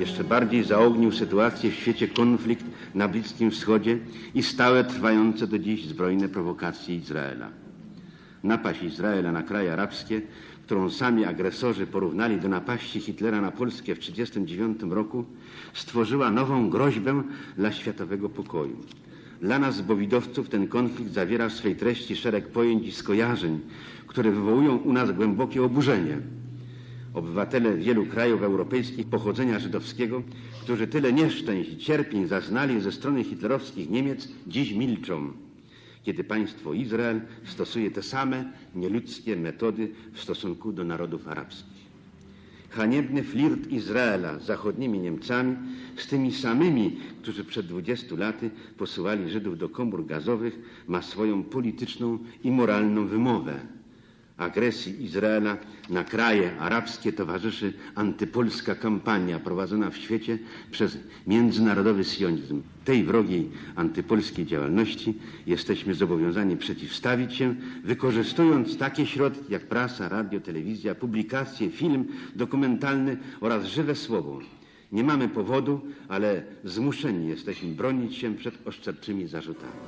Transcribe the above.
jeszcze bardziej zaognił sytuację w świecie konflikt na Bliskim Wschodzie i stałe trwające do dziś zbrojne prowokacje Izraela. Napaść Izraela na kraje arabskie, którą sami agresorzy porównali do napaści Hitlera na Polskę w 1939 roku, stworzyła nową groźbę dla światowego pokoju. Dla nas, bowidowców, ten konflikt zawiera w swej treści szereg pojęć i skojarzeń, które wywołują u nas głębokie oburzenie. Obywatele wielu krajów europejskich pochodzenia żydowskiego, którzy tyle nieszczęść i cierpień zaznali ze strony hitlerowskich Niemiec, dziś milczą, kiedy państwo Izrael stosuje te same nieludzkie metody w stosunku do narodów arabskich. Haniebny flirt Izraela z zachodnimi Niemcami, z tymi samymi, którzy przed 20 laty posyłali Żydów do komór gazowych, ma swoją polityczną i moralną wymowę. Agresji Izraela na kraje arabskie towarzyszy antypolska kampania prowadzona w świecie przez międzynarodowy sionizm. Tej wrogiej antypolskiej działalności jesteśmy zobowiązani przeciwstawić się, wykorzystując takie środki jak prasa, radio, telewizja, publikacje, film dokumentalny oraz żywe słowo. Nie mamy powodu, ale zmuszeni jesteśmy bronić się przed oszczerczymi zarzutami.